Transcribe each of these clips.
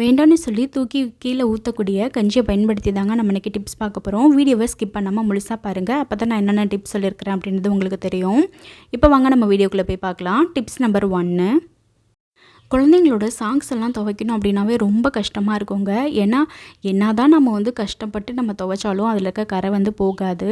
வேண்டாம்னு சொல்லி தூக்கி கீழே ஊற்றக்கூடிய கஞ்சியை பயன்படுத்தி தாங்க நம்ம இன்றைக்கி டிப்ஸ் பார்க்க போகிறோம் வீடியோவை ஸ்கிப் பண்ணாமல் முழுசாக பாருங்கள் அப்போ தான் நான் என்னென்ன டிப்ஸ் சொல்லியிருக்கிறேன் அப்படின்றது உங்களுக்கு தெரியும். இப்போ வாங்க நம்ம வீடியோக்குள்ளே போய் பார்க்கலாம். டிப்ஸ் நம்பர் ஒன்று குழந்தைங்களோட சாங்ஸ் எல்லாம் துவைக்கணும் அப்படின்னாவே ரொம்ப கஷ்டமாக இருக்குங்க. ஏன்னா என்ன தான் நம்ம வந்து கஷ்டப்பட்டு நம்ம துவைச்சாலும் அதில் இருக்க கரை வந்து போகாது.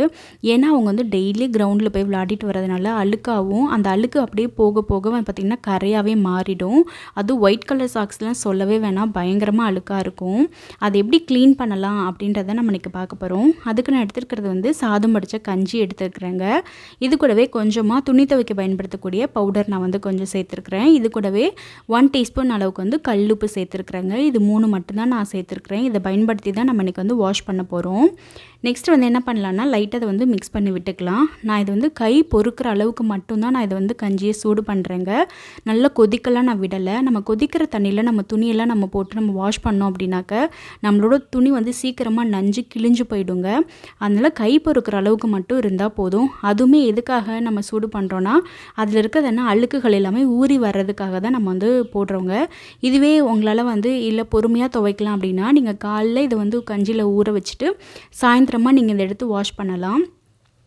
ஏன்னா அவங்க வந்து டெய்லி கிரவுண்டில் போய் விளையாடிட்டு வரதுனால அழுக்காகவும் அந்த அழுக்கு அப்படியே போக போக பார்த்திங்கன்னா கரையாகவே மாறிடும். அதுவும் ஒயிட் கலர் சாக்ஸ்லாம் சொல்லவே வேணாம். பயங்கரமாக அழுக்காக இருக்கும். அதை எப்படி க்ளீன் பண்ணலாம் அப்படின்றத நம்ம இன்றைக்கி பார்க்க போகிறோம் அதுக்கு நான் எடுத்துருக்கிறது வந்து சாதம் படித்த கஞ்சி எடுத்துருக்குறேங்க. இது கூடவே கொஞ்சமாக துணி துவைக்க பயன்படுத்தக்கூடிய பவுடர் நான் வந்து கொஞ்சம் சேர்த்துருக்குறேன். இது கூடவே ஒன் ஒன் டீஸ்பூன் அளவுக்கு வந்து கல் உப்பு சேர்த்துருக்குறேங்க. இது மூணு மட்டும்தான் நான் சேர்த்துருக்குறேன். இதை பயன்படுத்தி தான் நம்ம இன்றைக்கி வந்து வாஷ் பண்ண போகிறோம் நெக்ஸ்ட் வந்து என்ன பண்ணலான்னா லைட்டாக அதை வந்து மிக்ஸ் பண்ணி விட்டுக்கலாம். நான் இது வந்து கை பொறுக்கிற அளவுக்கு மட்டும்தான் நான் இதை வந்து கஞ்சியை சூடு பண்ணுறேங்க நல்லா கொதிக்கலாம் நான் விடலை. நம்ம கொதிக்கிற தண்ணியில் நம்ம துணியெல்லாம் நம்ம போட்டு நம்ம வாஷ் பண்ணோம் அப்படின்னாக்க நம்மளோட துணி வந்து சீக்கிரமாக நஞ்சு கிழிஞ்சு போயிடுங்க. அதனால் கை பொறுக்கிற அளவுக்கு மட்டும் இருந்தால் போதும். அதுவுமே எதுக்காக நம்ம சூடு பண்ணுறோன்னா அதில் இருக்கிறதுனா அழுக்குகள் எல்லாமே ஊறி வர்றதுக்காக தான் நம்ம வந்து போடுறோங்க. இதுவே உங்களால் வந்து இல்லை பொறுமையாக துவைக்கலாம் அப்படின்னா நீங்கள் காலைல இதை வந்து கஞ்சியில் ஊற வச்சுட்டு சாயந்தரமாக நீங்கள் இதை எடுத்து வாஷ் பண்ணலாம்.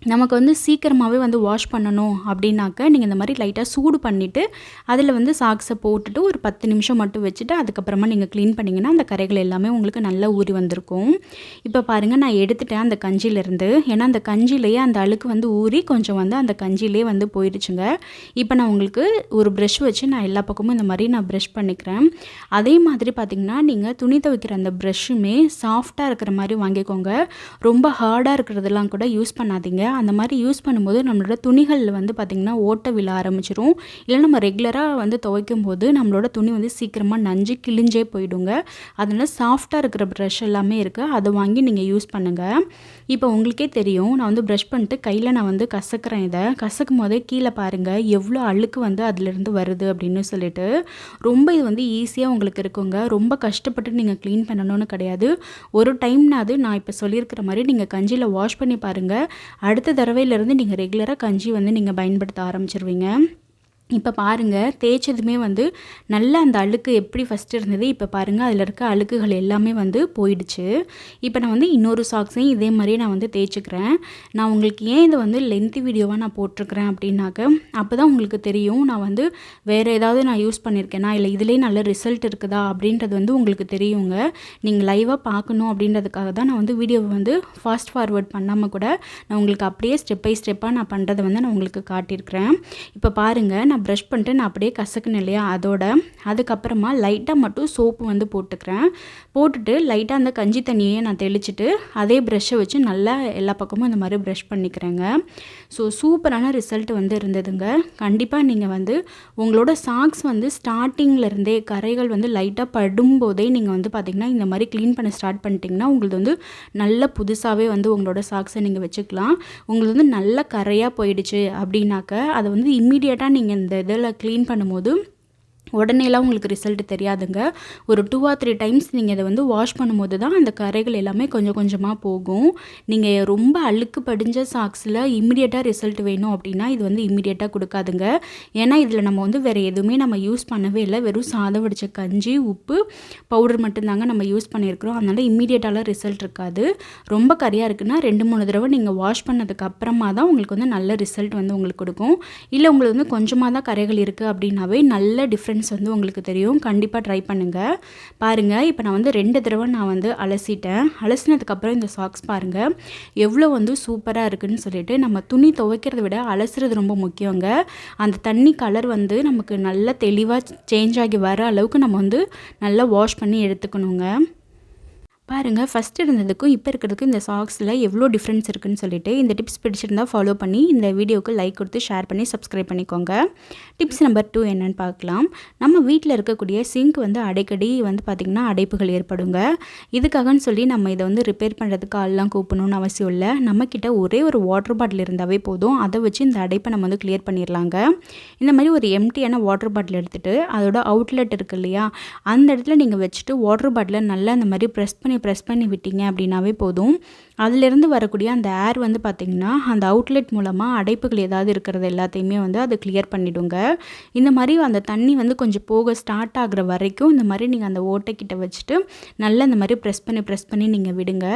நமக்கு வந்து சீக்கிரமாகவே வந்து வாஷ் பண்ணணும் அப்படின்னாக்க நீங்கள் இந்த மாதிரி லைட்டாக சூடு பண்ணிவிட்டு அதில் வந்து சாக்ஸை போட்டுட்டு ஒரு பத்து நிமிஷம் மட்டும் வச்சுட்டு அதுக்கப்புறமா நீங்கள் க்ளீன் பண்ணிங்கன்னா அந்த கரைகள் எல்லாமே உங்களுக்கு நல்லா ஊறி வந்திருக்கும். இப்போ பாருங்கள் நான் எடுத்துட்டேன் அந்த கஞ்சியிலேருந்து. ஏன்னா அந்த கஞ்சிலேயே அந்த அழுக்கு வந்து ஊறி கொஞ்சம் வந்து அந்த கஞ்சிலே வந்து போயிடுச்சுங்க இப்போ நான் உங்களுக்கு ஒரு ப்ரெஷ் வச்சு நான் எல்லா பக்கமும் இந்த மாதிரி நான் ப்ரெஷ் பண்ணிக்கிறேன். அதே மாதிரி பார்த்திங்கன்னா நீங்கள் துணி துவைக்கிற அந்த ப்ரெஷ்ஷுமே சாஃப்டாக இருக்கிற மாதிரி வாங்கிக்கோங்க. ரொம்ப ஹார்டாக இருக்கிறதெல்லாம் கூட யூஸ் பண்ணாதீங்க. அந்த மாதிரி யூஸ் பண்ணும்போது நம்மளோட துணிகளில் வந்து பார்த்திங்கன்னா ஓட்ட விழ ஆரம்பிச்சிரும். இல்லை நம்ம ரெகுலராக வந்து துவைக்கும் போது நம்மளோட துணி வந்து சீக்கிரமாக நஞ்சு கிழிஞ்சே போயிடுங்க. அதனால் சாஃப்டாக இருக்கிற ப்ரஷ் எல்லாமே இருக்குது அதை வாங்கி நீங்கள் யூஸ் பண்ணுங்கள் இப்போ உங்களுக்கே தெரியும். நான் வந்து ப்ரஷ் பண்ணிட்டு கையில் நான் வந்து கசக்கிறேன் இதை. கசக்கும் போதே கீழே பாருங்கள் எவ்வளோ அழுக்கு வந்து அதிலிருந்து வருது அப்படின்னு சொல்லிட்டு. ரொம்ப இது வந்து ஈஸியாக உங்களுக்கு இருக்குங்க. ரொம்ப கஷ்டப்பட்டு நீங்கள் க்ளீன் பண்ணணும்னு கிடையாது. ஒரு டைம்னாது நான் இப்போ சொல்லியிருக்கிற மாதிரி நீங்கள் கஞ்சியில் வாஷ் பண்ணி பாருங்கள் அடுத்த தடவையிலேருந்து நீங்கள் ரெகுலராக கஞ்சி வந்து நீங்கள் பயன்படுத்த ஆரம்பிச்சிருவீங்க. இப்போ பாருங்கள் தேய்ச்சதுமே வந்து நல்லா அந்த அழுக்கு எப்படி ஃபஸ்ட்டு இருந்தது இப்போ பாருங்கள் அதில் இருக்க அழுக்குகள் எல்லாமே வந்து போயிடுச்சு. இப்போ நான் வந்து இன்னொரு சாக்ஸையும் இதே மாதிரியே நான் வந்து தேய்ச்சிக்கிறேன். நான் உங்களுக்கு ஏன் இதை வந்து லென்த்து வீடியோவாக நான் போட்டிருக்கிறேன் அப்படின்னாக்க அப்போ தான் உங்களுக்கு தெரியும் நான் வந்து வேறு ஏதாவது நான் யூஸ் பண்ணியிருக்கேனா இல்லை இதுலேயே நல்ல ரிசல்ட் இருக்குதா அப்படின்றது வந்து உங்களுக்கு தெரியுங்க. நீங்கள் லைவாக பார்க்கணும் அப்படின்றதுக்காக தான் நான் வந்து வீடியோவை வந்து ஃபாஸ்ட் ஃபார்வர்ட் பண்ணாமல் கூட நான் உங்களுக்கு அப்படியே ஸ்டெப் பை ஸ்டெப்பாக நான் பண்ணுறதை வந்து நான் உங்களுக்கு காட்டியிருக்கிறேன். இப்போ பாருங்கள் நான் ப்ரஷ் பண்ணிட்டு நான் அப்படியே கசக்குனேன் இல்லையா? அதோட அதுக்கப்புறமா லைட்டாக மட்டும் சோப்பு வந்து போட்டுக்கிறேன். போட்டுட்டு லைட்டாக அந்த கஞ்சி தண்ணியை நான் தெளிச்சுட்டு அதே ப்ரெஷ்ஷை வச்சு நல்லா எல்லா பக்கமும் இந்த மாதிரி ப்ரஷ் பண்ணிக்கிறேங்க. ஸோ சூப்பரான ரிசல்ட் வந்து இருந்ததுங்க. கண்டிப்பாக நீங்கள் வந்து உங்களோட சாக்ஸ் வந்து ஸ்டார்டிங்லேருந்தே கரைகள் வந்து லைட்டாக படும்போதே நீங்கள் வந்து பார்த்திங்கன்னா இந்த மாதிரி க்ளீன் பண்ண ஸ்டார்ட் பண்ணிட்டீங்கன்னா உங்களுக்கு வந்து நல்ல புதுசாகவே வந்து உங்களோட சாக்ஸை நீங்கள் வச்சுக்கலாம். உங்களுக்கு வந்து நல்ல கரையாக போயிடுச்சு அப்படின்னாக்க அதை வந்து இம்மிடியேட்டாக நீங்கள் இந்த இதில் க்ளீன் பண்ணும்போது உடனேலாம் உங்களுக்கு ரிசல்ட் தெரியாதுங்க. ஒரு டூ ஆர் த்ரீ டைம்ஸ் நீங்கள் இதை வந்து வாஷ் பண்ணும்போது தான் அந்த கரைகள் எல்லாமே கொஞ்சம் கொஞ்சமாக போகும். நீங்கள் ரொம்ப அழுக்கு படிஞ்ச சாக்ஸில் இம்மிடியட்டாக ரிசல்ட் வேணும் அப்படின்னா இது வந்து இம்மிடியட்டாக கொடுக்காதுங்க. ஏன்னா இதில் நம்ம வந்து வேறு எதுவுமே நம்ம யூஸ் பண்ணவே இல்லை. வெறும் சாதம் வடித்த கஞ்சி உப்பு பவுடர் மட்டும்தாங்க நம்ம யூஸ் பண்ணியிருக்கிறோம். அதனால் இம்மிடியட்டாலாம் ரிசல்ட் இருக்காது. ரொம்ப கரியாக இருக்குன்னா ரெண்டு மூணு தடவை நீங்கள் வாஷ் பண்ணதுக்கு அப்புறமா தான் உங்களுக்கு வந்து நல்ல ரிசல்ட் வந்து உங்களுக்கு கொடுக்கும். இல்லை உங்களுக்கு வந்து கொஞ்சமாக தான் கரைகள் இருக்குது அப்படின்னாவே நல்ல டிஃப்ரெண்ட் டிஃப்ரென்ஸ் வந்து உங்களுக்கு தெரியும். கண்டிப்பாக ட்ரை பண்ணுங்கள் பாருங்கள் இப்போ நான் வந்து ரெண்டு தடவை நான் வந்து அலசிட்டேன். அலசினதுக்கப்புறம் இந்த சாக்ஸ் பாருங்கள் எவ்வளோ வந்து சூப்பராக இருக்குதுன்னு சொல்லிட்டு நம்ம துணி துவைக்கிறத விட அலசுறது ரொம்ப முக்கியங்க. அந்த தண்ணி கலர் வந்து நமக்கு நல்ல தெளிவாக சேஞ்ச் ஆகி வர அளவுக்கு நம்ம வந்து நல்லா வாஷ் பண்ணி எடுத்துக்கணுங்க. பாருங்கள் ஃபஸ்ட் இருந்ததுக்கும் இப்போ இருக்கிறதுக்கும் இந்த சாக்ஸில் எவ்வளோ டிஃப்ரென்ஸ் இருக்குதுன்னு சொல்லிட்டு இந்த டிப்ஸ் பிடிச்சிருந்தால் ஃபாலோ பண்ணி இந்த வீடியோவுக்கு லைக் கொடுத்து ஷேர் பண்ணி சப்ஸ்கிரைப் பண்ணிக்கோங்க. டிப்ஸ் நம்பர் டூ என்னென்னு பார்க்கலாம். நம்ம வீட்டில் இருக்கக்கூடிய சிங்க் வந்து அடிக்கடி வந்து பார்த்திங்கன்னா அடைப்புகள் ஏற்படுங்க. இதுக்காகன்னு சொல்லி நம்ம இதை வந்து ரிப்பேர் பண்ணுறதுக்கு ஆள்லாம் கூப்பிடணும்னு அவசியம் இல்லை. நம்மக்கிட்ட ஒரே ஒரு வாட்டர் பாட்டில் இருந்தாவே போதும். அதை வச்சு இந்த அடைப்பை நம்ம வந்து கிளியர் பண்ணிடலாங்க. இந்த மாதிரி ஒரு எம்டியான வாட்டர் பாட்டில் எடுத்துகிட்டு அதோட அவுட்லெட் இருக்குது இல்லையா? அந்த இடத்துல நீங்கள் வச்சுட்டு வாட்டர் பாட்டிலை நல்லா இந்த மாதிரி ப்ரெஸ் பண்ணி ப்ரெஸ் பண்ணி விட்டீங்க அப்படின்னாவே போதும். அதிலிருந்து வரக்கூடிய அந்த ஏர் வந்து பார்த்திங்கன்னா அந்த அவுட்லெட் மூலமாக அடைப்புகள் ஏதாவது இருக்கிறது எல்லாத்தையுமே வந்து அது கிளியர் பண்ணிவிடுங்க இந்த மாதிரி அந்த தண்ணி வந்து கொஞ்சம் போக ஸ்டார்ட் ஆகிற வரைக்கும் இந்த மாதிரி நீங்கள் அந்த ஓட்டைக்கிட்ட வச்சுட்டு நல்லா இந்த மாதிரி ப்ரெஸ் பண்ணி ப்ரெஸ் பண்ணி நீங்கள் விடுங்க.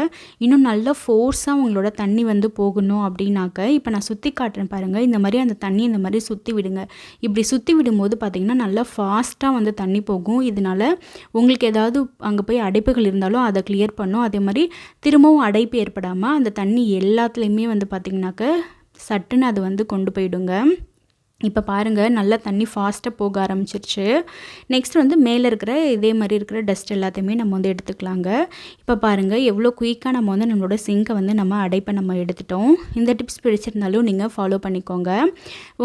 இன்னும் நல்லா ஃபோர்ஸாக உங்களோட தண்ணி வந்து போகணும் அப்படின்னாக்க இப்போ நான் சுற்றி காட்டுறேன் பாருங்கள் இந்த மாதிரி அந்த தண்ணி இந்த மாதிரி சுற்றி விடுங்க. இப்படி சுற்றி விடும்போது பார்த்திங்கன்னா நல்லா ஃபாஸ்ட்டாக வந்து தண்ணி போகும். இதனால் உங்களுக்கு ஏதாவது அங்கே போய் அடைப்புகள் இருந்தாலும் அதை கிளியர் பண்ணும். அதே மாதிரி திரும்பவும் அடைப்பு ஏற்படாமல் அந்த தண்ணி எல்லாத்துலேயுமே வந்து பார்த்திங்கனாக்க சட்டுன்னு அது வந்து கொண்டு போயிடுங்க. இப்போ பாருங்கள் நல்லா தண்ணி ஃபாஸ்ட்டாக போக ஆரம்பிச்சிருச்சு. நெக்ஸ்ட் வந்து மேலே இருக்கிற இதே மாதிரி இருக்கிற டஸ்ட் எல்லாத்தையுமே நம்ம வந்து எடுத்துக்கலாங்க. இப்போ பாருங்கள் எவ்வளோ குயிக்காக நம்ம வந்து நம்மளோட சிங்கை வந்து நம்ம அடைப்பை நம்ம எடுத்துட்டோம். இந்த டிப்ஸ் பிடிச்சிருந்தாலும் நீங்கள் ஃபாலோ பண்ணிக்கோங்க.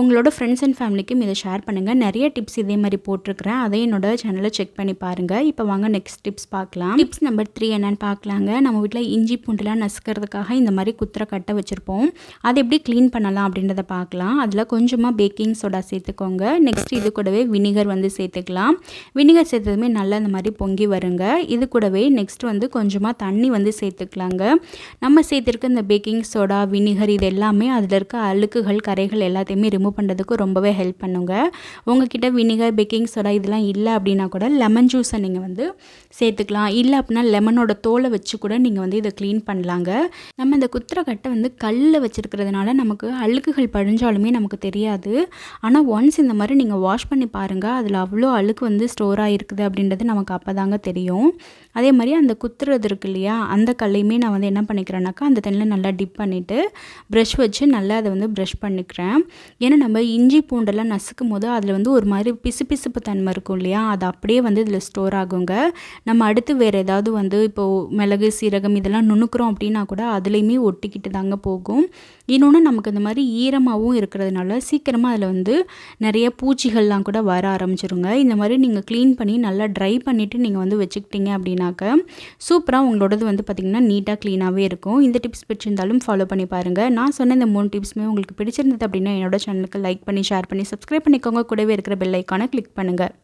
உங்களோட ஃப்ரெண்ட்ஸ் அண்ட் ஃபேமிலிக்கும் இதை ஷேர் பண்ணுங்கள் நிறைய டிப்ஸ் இதே மாதிரி போட்டிருக்கிறேன். அதை என்னோட சேனலை செக் பண்ணி பாருங்கள் இப்போ வாங்க நெக்ஸ்ட் டிப்ஸ் பார்க்கலாம். டிப்ஸ் நம்பர் த்ரீ என்னென்னு பார்க்கலாங்க. நம்ம வீட்டில் இஞ்சி பூண்டுலாம் நசுக்கிறதுக்காக இந்த மாதிரி குத்துற கட்டை வச்சுருப்போம். அதை எப்படி க்ளீன் பண்ணலாம் அப்படின்றத பார்க்கலாம். அதில் கொஞ்சமாக பேக்கிங் பேக்கிங் சோடா சேர்த்துக்கோங்க. நெக்ஸ்ட் இது கூடவே வினிகர் வந்து சேர்த்துக்கலாம். வினிகர் சேர்த்ததுமே நல்லா இந்த மாதிரி பொங்கி வருங்க. இது கூடவே நெக்ஸ்ட் வந்து கொஞ்சமாக தண்ணி வந்து சேர்த்துக்கலாங்க. நம்ம சேர்த்துருக்க இந்த பேக்கிங் சோடா வினிகர் இது எல்லாமே அதில் இருக்க அழுக்குகள் கரைகள் எல்லாத்தையுமே ரிமூவ் பண்ணுறதுக்கு ரொம்பவே ஹெல்ப் பண்ணுங்க. உங்ககிட்ட வினிகர் பேக்கிங் சோடா இதெல்லாம் இல்லை அப்படின்னா கூட லெமன் ஜூஸை நீங்கள் வந்து சேர்த்துக்கலாம். இல்லை அப்படின்னா லெமனோட தோலை வச்சு கூட நீங்கள் வந்து இதை க்ளீன் பண்ணலாங்க. நம்ம இந்த குத்துற கட்டை வந்து கல்லில் வச்சுருக்கிறதுனால நமக்கு அழுக்குகள் பழிஞ்சாலுமே நமக்கு தெரியாது. ஆனால் ஒன்ஸ் இந்த மாதிரி நீங்கள் வாஷ் பண்ணி பாருங்கள் அதில் அவ்வளோ அழுக்கு வந்து ஸ்டோர் ஆகிருக்குது அப்படின்றது நமக்கு அப்போ தாங்க தெரியும். அதே மாதிரி அந்த குத்துறது இருக்கு இல்லையா அந்த கல்லையுமே நான் வந்து என்ன பண்ணிக்கிறேன்னாக்கா அந்த தண்ணியில் நல்லா டிப் பண்ணிவிட்டு ப்ரஷ் வச்சு நல்லா அதை வந்து ப்ரஷ் பண்ணிக்கிறேன். ஏன்னா நம்ம இஞ்சி பூண்டெல்லாம் நசுக்கும் போது அதில் வந்து ஒரு மாதிரி பிசு பிசுப்பு தன்மை இருக்கும் இல்லையா அது அப்படியே வந்து இதில் ஸ்டோர் ஆகுங்க. நம்ம அடுத்து வேறு ஏதாவது வந்து இப்போது மிளகு சீரகம் இதெல்லாம் நுணுக்கிறோம் அப்படின்னா கூட அதுலேயுமே ஒட்டிக்கிட்டு தாங்க போகும். இன்னொன்று நமக்கு இந்த மாதிரி ஈரமாகவும் இருக்கிறதுனால சீக்கிரமாக அதில் வந்து நிறைய பூச்சிகள்லாம் கூட வர ஆரம்பிச்சிருங்க. இந்த மாதிரி நீங்கள் க்ளீன் பண்ணி நல்லா ட்ரை பண்ணிவிட்டு நீங்கள் வந்து வச்சுக்கிட்டீங்க அப்படின்னாக்க சூப்பராக உங்களோடது வந்து பார்த்திங்கன்னா நீட்டாக க்ளீனாகவே இருக்கும். இந்த டிப்ஸ் பிடிச்சிருந்தாலும் ஃபாலோ பண்ணி பாருங்கள் நான் சொன்ன இந்த மூணு டிப்ஸுமே உங்களுக்கு பிடிச்சிருந்தது அப்படின்னா என்னோட சேனலுக்கு லைக் பண்ணி ஷேர் பண்ணி சப்ஸ்கிரைப் பண்ணிக்கோங்க. கூடவே இருக்கிற பெல் ஐக்கானை கிளிக் பண்ணுங்கள்